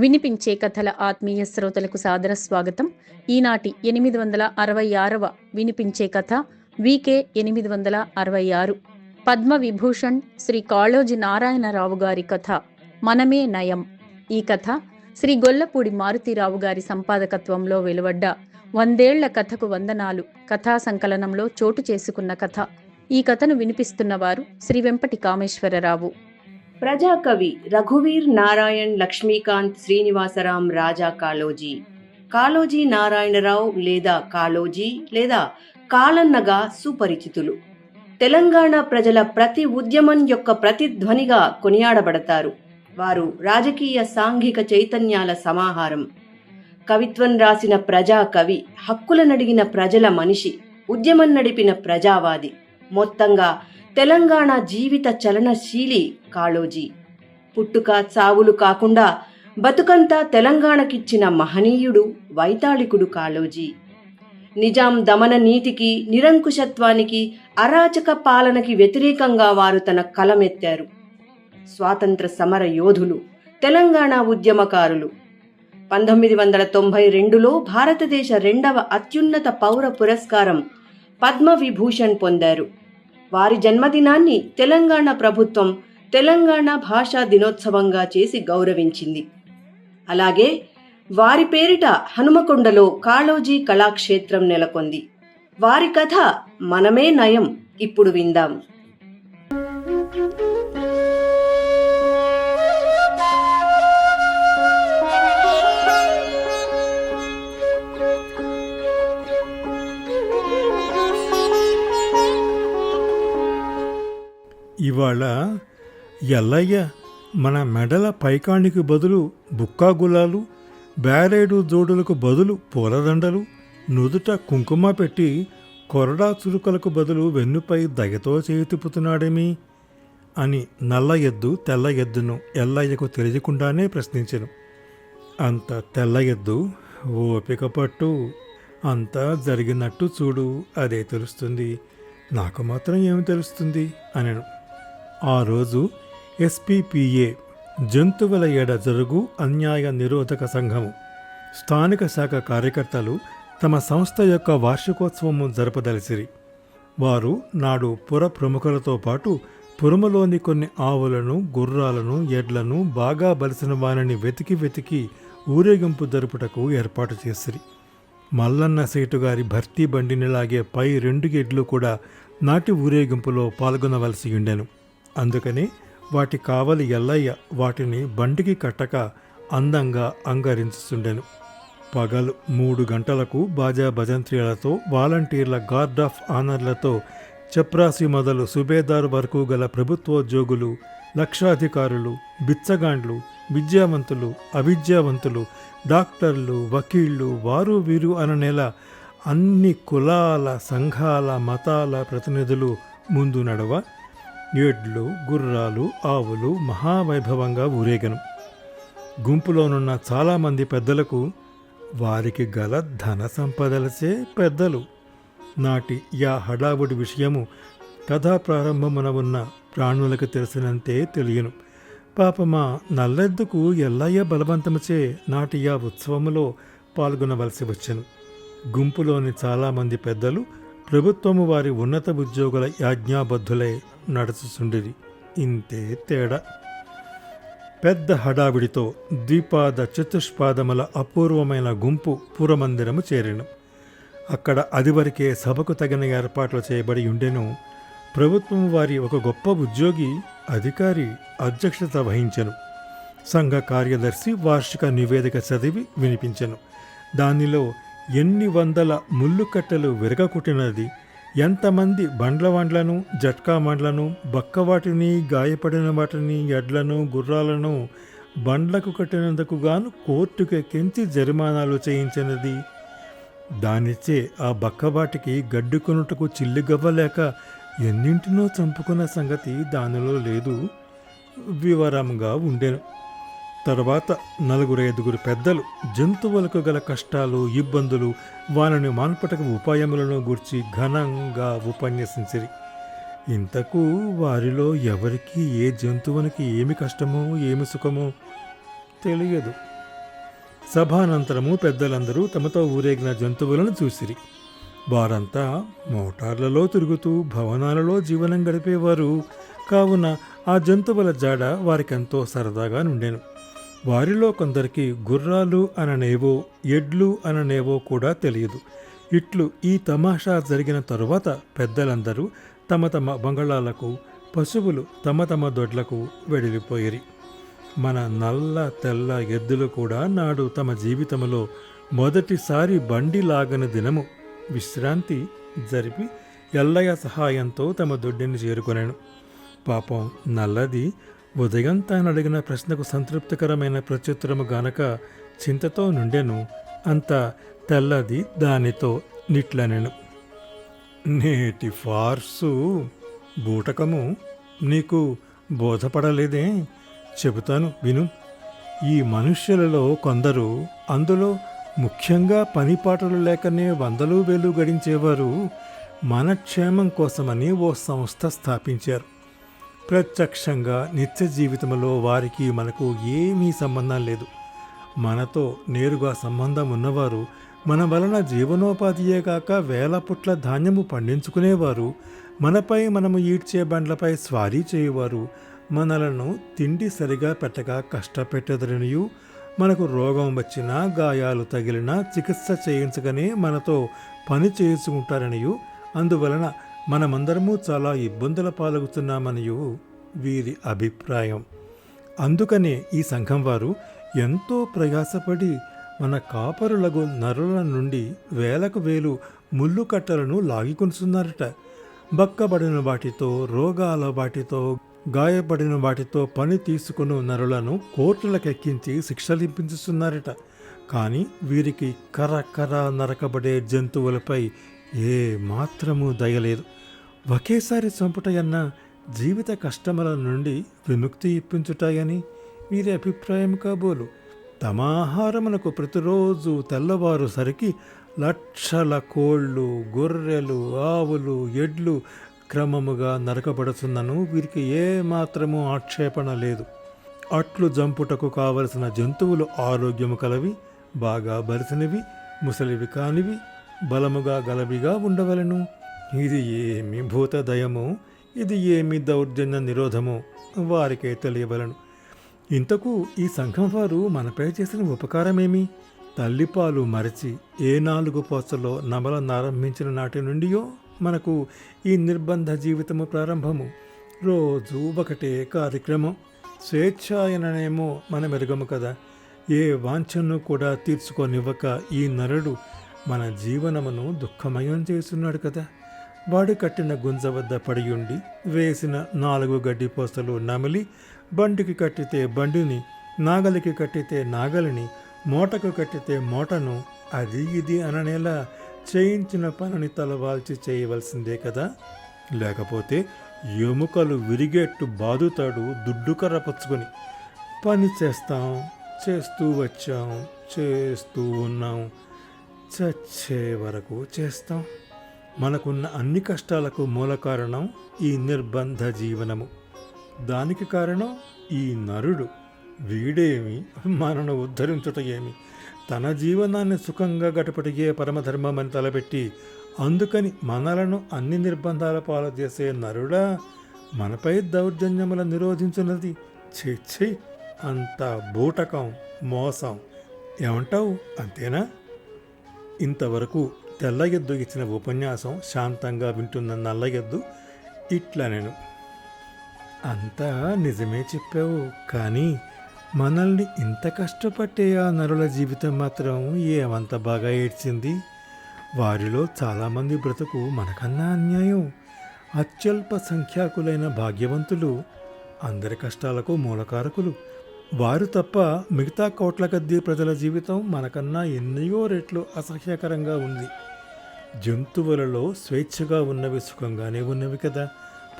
వినిపించే కథల ఆత్మీయ శ్రోతలకు సాదర స్వాగతం. ఈనాటి ఎనిమిది వందల అరవై ఆరవ వినిపించే కథ వికే ఎనిమిది వందల అరవై ఆరు. పద్మ విభూషణ్ శ్రీ కాళోజీ నారాయణరావు గారి కథ మనమే నయం. ఈ కథ శ్రీ గొల్లపూడి మారుతీరావు గారి సంపాదకత్వంలో వెలువడ్డ వందేళ్ళ కథకు వందనాలు కథా సంకలనంలో చోటు చేసుకున్న కథ. ఈ కథను వినిపిస్తున్నవారు శ్రీ వెంపటి కామేశ్వరరావు. ప్రజాకవి రఘువీర్ నారాయణ్ లక్ష్మీకాంత్ శ్రీనివాసరాం రాజా కాళోజీ. కాళోజీ నారాయణరావు లేదా కాళోజీ లేదా కాలన్నగా సుపరిచితులు. తెలంగాణ ప్రజల ప్రతి ఉద్యమం యొక్క ప్రతిధ్వనిగా కొనియాడబడతారు. వారు రాజకీయ సాంఘిక చైతన్యాల సమాహారం. కవిత్వం రాసిన ప్రజా కవి హక్కుల హక్కులనడిగిన ప్రజల మనిషి ఉద్యమం నడిపిన ప్రజావాది. మొత్తంగా తెలంగాణ జీవిత చలనశీలి కాళోజీ. పుట్టుక చావులు కాకుండా బతుకంతా తెలంగాణకిచ్చిన మహనీయుడు వైతాళికుడు కాళోజీ. నిజాం దమన నీతికి నిరంకుశత్వానికి అరాచక పాలనకి వ్యతిరేకంగా వారు తన కలమెత్తారు. స్వాతంత్ర సమర యోధులు తెలంగాణ ఉద్యమకారులు. పంతొమ్మిది వందల తొంభై రెండులో భారతదేశ రెండవ అత్యున్నత పౌర పురస్కారం పద్మవిభూషణ్ పొందారు. వారి జన్మదినాన్ని తెలంగాణ ప్రభుత్వం తెలంగాణ భాషా దినోత్సవంగా చేసి గౌరవించింది. అలాగే వారి పేరిట హనుమకొండలో కాళోజీ కళాక్షేత్రం నెలకొంది. వారి కథ మనమే నయం ఇప్పుడు విందాం. ఇవాళ ఎల్లయ్య మన మెడల పైకాణికి బదులు బుక్కా గులాలు బ్యారేడు జోడులకు బదులు పూలదండలు నుదుట కుంకుమ పెట్టి కొరడా చురుకలకు బదులు వెన్నుపై దయతో చేయి తిప్పుతున్నాడేమి అని నల్ల ఎద్దు తెల్ల ఎద్దును ఎల్లయ్యకు తెలియకుండానే ప్రశ్నించను. అంత తెల్ల ఎద్దు ఓపిక పట్టు అంతా జరిగినట్టు చూడు అదే తెలుస్తుంది. నాకు మాత్రం ఏమి తెలుస్తుంది? అనను. ఆ రోజు ఎస్పీపీఏ జంతువుల ఎడ జరుగు అన్యాయ నిరోధక సంఘము. స్థానిక శాఖ కార్యకర్తలు తమ సంస్థ యొక్క వార్షికోత్సవము జరపదలిసిరి. వారు నాడు పుర ప్రముఖులతో పాటు పురములోని కొన్ని ఆవులను గుర్రాలను ఎడ్లను బాగా బలిసిన వారిని వెతికి వెతికి ఊరేగింపు జరుపుటకు ఏర్పాటు చేసిరి. మల్లన్న సేటు గారి భర్తీ బండిని లాగే పై రెండు ఎడ్లు కూడా నాటి ఊరేగింపులో పాల్గొనవలసి ఉండెను. అందుకని వాటి కావలి ఎల్లయ్య వాటిని బండికి కట్టక అందంగా అంగరించుతుండెను పగలు మూడు గంటలకు బాజా భజంత్రీలతో వాలంటీర్ల గార్డ్ ఆఫ్ ఆనర్లతో చప్రాసి మొదలు సుబేదార్ వరకు గల ప్రభుత్వోద్యోగులు లక్షాధికారులు బిచ్చగాండ్లు విద్యావంతులు అవిద్యావంతులు డాక్టర్లు వకీళ్ళు వారు వీరు అననేలా అన్ని కులాల సంఘాల మతాల ప్రతినిధులు ముందు నడవ ఎడ్లు గుర్రాలు ఆవులు మహావైభవంగా ఊరేగను. గుంపులోనున్న చాలామంది పెద్దలకు వారికి గల ధన సంపదలచే పెద్దలు. నాటి యా హడావుడి విషయము కథా ప్రారంభమున ఉన్న ప్రాణులకు తెలిసినంతే తెలియను. పాపమా నల్లెద్దుకు ఎల్లయ్య బలవంతముచే నాటి యా ఉత్సవములో పాల్గొనవలసి వచ్చను. గుంపులోని చాలామంది పెద్దలు ప్రభుత్వము వారి ఉన్నత ఉద్యోగుల యాజ్ఞాబద్ధులై నడుచుచుండిరి. ఇంతే తేడా. పెద్ద హడావిడితో ద్విపాద చతుష్పాదముల అపూర్వమైన గుంపు పురమందిరము చేరెను. అక్కడ అదివరకే సభకు తగిన ఏర్పాట్లు చేయబడి ఉండెను. ప్రభుత్వం వారి ఒక గొప్ప ఉద్యోగి అధికారి అధ్యక్షత వహించెను. సంఘ కార్యదర్శి వార్షిక నివేదిక చదివి వినిపించెను. దానిలో ఎన్ని వందల ముళ్ళుకట్టెలు విరగకుట్టినది ఎంతమంది బండ్ల వండ్లను జట్కా మండ్లను బక్కవాటిని గాయపడిన వాటిని ఎడ్లను గుర్రాలను బండ్లకు కట్టినందుకు గాను కోర్టుకెక్కించి జరిమానాలు చేయించినది. దానిచ్చే ఆ బక్కవాటికి గడ్డుకొనుటకు చిల్లుగవ్వలేక ఎన్నింటినో చంపుకున్న సంగతి దానిలో లేదు. వివరంగా ఉండెను. తర్వాత నలుగురు ఐదుగురు పెద్దలు జంతువులకు గల కష్టాలు ఇబ్బందులు వాళ్ళని మాన్పటకు ఉపాయములను గూర్చి ఘనంగా ఉపన్యసించిరి. ఇంతకు వారిలో ఎవరికి ఏ జంతువునికి ఏమి కష్టమో ఏమి సుఖమో తెలియదు. సభానంతరము పెద్దలందరూ తమతో ఊరేగిన జంతువులను చూసిరి. వారంతా మోటార్లలో తిరుగుతూ భవనాలలో జీవనం గడిపేవారు. కావున ఆ జంతువుల జాడ వారికెంతో సరదాగా నుండెను. వారిలో కొందరికి గుర్రాలు అననేవో ఎడ్లు అననేవో కూడా తెలియదు. ఇట్లు ఈ తమాషా జరిగిన తరువాత పెద్దలందరూ తమ తమ బంగళాలకు పశువులు తమ తమ దొడ్లకు వెడిలిపోయిరి. మన నల్ల తెల్ల ఎద్దులు కూడా నాడు తమ జీవితంలో మొదటిసారి బండి లాగని దినము విశ్రాంతి జరిపి ఎల్లయ్య సహాయంతో తమ దొడ్డిని చేరుకొనెను. పాపం నల్లది ఉదయం తాను అడిగిన ప్రశ్నకు సంతృప్తికరమైన ప్రత్యుత్తరము గనక చింతతో నుండెను అంత తెల్లది దానితో నిట్లనెను. నేటి ఫార్సు బూటకము నీకు బోధపడలేదే? చెబుతాను విను. ఈ మనుష్యులలో కొందరు అందులో ముఖ్యంగా పనిపాటలు లేకనే వందలు వేలు గడించేవారు మన క్షేమం కోసమని ఓ సంస్థ స్థాపించారు. ప్రత్యక్షంగా నిత్య జీవితంలో వారికి మనకు ఏమీ సంబంధం లేదు. మనతో నేరుగా సంబంధం ఉన్నవారు మన వలన జీవనోపాధియే కాక వేల పుట్ల ధాన్యము పండించుకునేవారు మనపై మనము ఈడ్చే బండ్లపై స్వారీ చేయవారు మనలను తిండి సరిగా పెట్టక కష్టపెట్టదరనియు మనకు రోగం వచ్చినా గాయాలు తగిలినా చికిత్స చేయించగానే మనతో పని చేయించుకుంటారనియు అందువలన మనమందరము చాలా ఇబ్బందుల పాల్గొతున్నామనియు వీరి అభిప్రాయం. అందుకనే ఈ సంఘం వారు ఎంతో ప్రయాసపడి మన కాపరులకు నరుల నుండి వేలకు వేలు ముళ్ళు కట్టలను లాగికొనుచున్నారట. బక్కబడిన వాటితో రోగాల వాటితో గాయపడిన వాటితో పని తీసుకుని నరులను కోర్టులకెక్కించి శిక్షలింపించుతున్నారట కానీ వీరికి కర కర నరకబడే జంతువులపై ఏ మాత్రము దయలేదు. ఒకేసారి చంపుటయన్న జీవిత కష్టముల నుండి విముక్తి ఇప్పించుటాయని వీరి అభిప్రాయం కాబోలు. తమ ఆహారమునకు ప్రతిరోజు తెల్లవారు సరికి లక్షల కోళ్ళు గొర్రెలు ఆవులు ఎడ్లు క్రమముగా నరకబడుతున్నను వీరికి ఏ మాత్రము ఆక్షేపణ లేదు. అట్లు జంపుటకు కావలసిన జంతువులు ఆరోగ్యము కలవి బాగా బరిసినవి ముసలివి కానివి బలముగా గలవిగా ఉండవలను. ఇది ఏమి భూతదయము? ఇది ఏమి దౌర్జన్య నిరోధమో? వారికే తెలియవలను. ఇంతకు ఈ సంఘం వారు మనపై చేసిన ఉపకారమేమి? తల్లిపాలు మరచి ఏ నాలుగు పోచలో నమలనారంభించిన నాటి నుండియో మనకు ఈ నిర్బంధ జీవితము ప్రారంభము. రోజు ఒకటే కార్యక్రమం. స్వేచ్ఛాయననేమో మన మెరుగము కదా. ఏ వాంఛను కూడా తీర్చుకోనివ్వక ఈ నరుడు మన జీవనమును దుఃఖమయం చేస్తున్నాడు కదా. వాడు కట్టిన గుంజ వద్ద పడియుండి వేసిన నాలుగు గడ్డి పోస్తలు నమిలి బండికి కట్టితే బండిని నాగలికి కట్టితే నాగలిని మూటకు కట్టితే మూటను అది ఇది అననేలా చేయించిన పనిని తలవాల్చి చేయవలసిందే కదా. లేకపోతే ఎముకలు విరిగేట్టు బాదుతాడు దుడ్డు కర్రపచ్చుకొని. పని చేస్తాం చేస్తూ వచ్చాం చేస్తూ ఉన్నాం చచ్చే వరకు చేస్తాం. మనకున్న అన్ని కష్టాలకు మూల కారణం ఈ నిర్బంధ జీవనము. దానికి కారణం ఈ నరుడు. వీడేమి? మనను ఉద్ధరించుట ఏమి తన జీవనాన్ని సుఖంగా గడపటిగే పరమధర్మమని తలపెట్టి అందుకని మనలను అన్ని నిర్బంధాల పాలు చేసే నరుడా మనపై దౌర్జన్యముల నిరోధించున్నది చేచ్చి అంత బూటకం మోసం. ఏమంటావు? అంతేనా? ఇంతవరకు తెల్ల ఎద్దు ఇచ్చిన ఉపన్యాసం శాంతంగా వింటున్న నల్ల ఎద్దు ఇట్లా నేను. అంతా నిజమే చెప్పావు కానీ మనల్ని ఇంత కష్టపట్టే ఆ నరుల జీవితం మాత్రం ఏమంత బాగా ఏడ్చింది? వారిలో చాలామంది బ్రతుకు మనకన్నా అన్యాయం. అత్యల్ప సంఖ్యాకులైన భాగ్యవంతులు అందరి కష్టాలకు మూలకారకులు. వారు తప్ప మిగతా కోట్ల కొద్దీ ప్రజల జీవితం మనకన్నా ఎన్నయో రెట్లు అసహ్యకరంగా ఉంది. జంతువులలో స్వేచ్ఛగా ఉన్నవి సుఖంగానే ఉన్నవి కదా.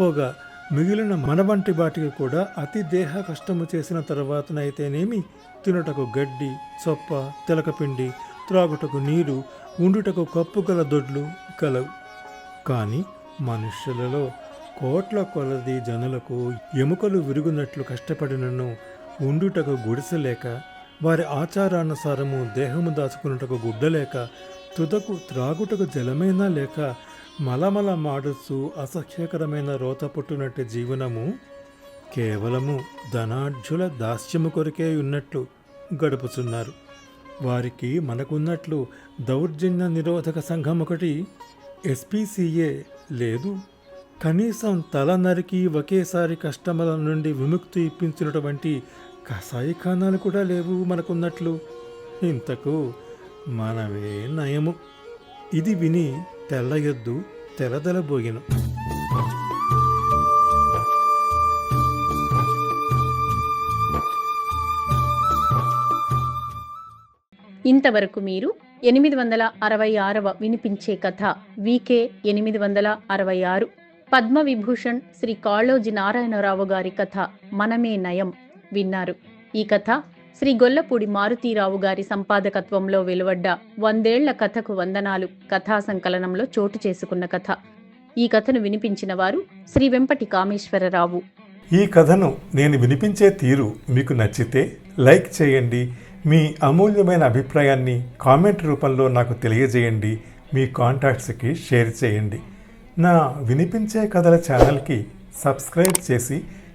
పోగా మిగిలిన మన వంటి వాటికి కూడా అతి దేహ కష్టము చేసిన తర్వాతనైతేనేమి? తినుటకు గడ్డి చొప్ప తిలకపిండి త్రాగుటకు నీరు ఉండుటకు కప్పు గల దొడ్లు కలవు కానీ మనుషులలో కోట్ల కొలది జనులకు ఎముకలు విరుగునట్లు కష్టపడినను ఉండుటకు గుడిసె లేక వారి ఆచారానుసారము దేహము దాచుకున్నటకు గుడ్డలేక తుదకు త్రాగుటకు జలమైనా లేక మలమల మాడుస్తూ అసహ్యకరమైన రోత పుట్టునట్టు జీవనము కేవలము ధనాఢ్యుల దాస్యము కొరకే ఉన్నట్లు గడుపుతున్నారు వారికి మనకున్నట్లు దౌర్జన్య నిరోధక సంఘం ఒకటి ఎస్పీసీఏ లేదు. కనీసం తల నరికి ఒకేసారి కష్టముల నుండి విముక్తి ఇప్పించినటువంటి కషాయఖానాలు కూడా లేవు మనకున్నట్లు. ఇంతకు మనమే నయము. ఇది విని తెల్ల ఎద్దు తెలదలబోగిను ఇంతవరకు మీరు ఎనిమిది వందల అరవై ఆరవ వినిపించే కథ వికే ఎనిమిది వందల అరవై ఆరు. పద్మవిభూషణ్ శ్రీ కాళోజీ నారాయణరావు గారి కథ మనమే నయం. విన్నారు. ఈ కథ శ్రీ గొల్లపూడి మారుతీరావు గారి సంపాదకత్వంలో వెలువడ్డ వందేళ్ళ కథకు వందనాలు కథా సంకలనంలో చోటు చేసుకున్న కథ. ఈ కథను వినిపించిన వారు శ్రీ వెంపటి కామేశ్వరరావు ఈ కథను నేను వినిపించే తీరు మీకు నచ్చితే లైక్ చేయండి మీ అమూల్యమైన అభిప్రాయాన్ని కామెంట్ రూపంలో నాకు తెలియజేయండి మీ కాంటాక్ట్స్కి షేర్ చేయండి. నా వినిపించే కథల ఛానల్కి సబ్స్క్రైబ్ చేసి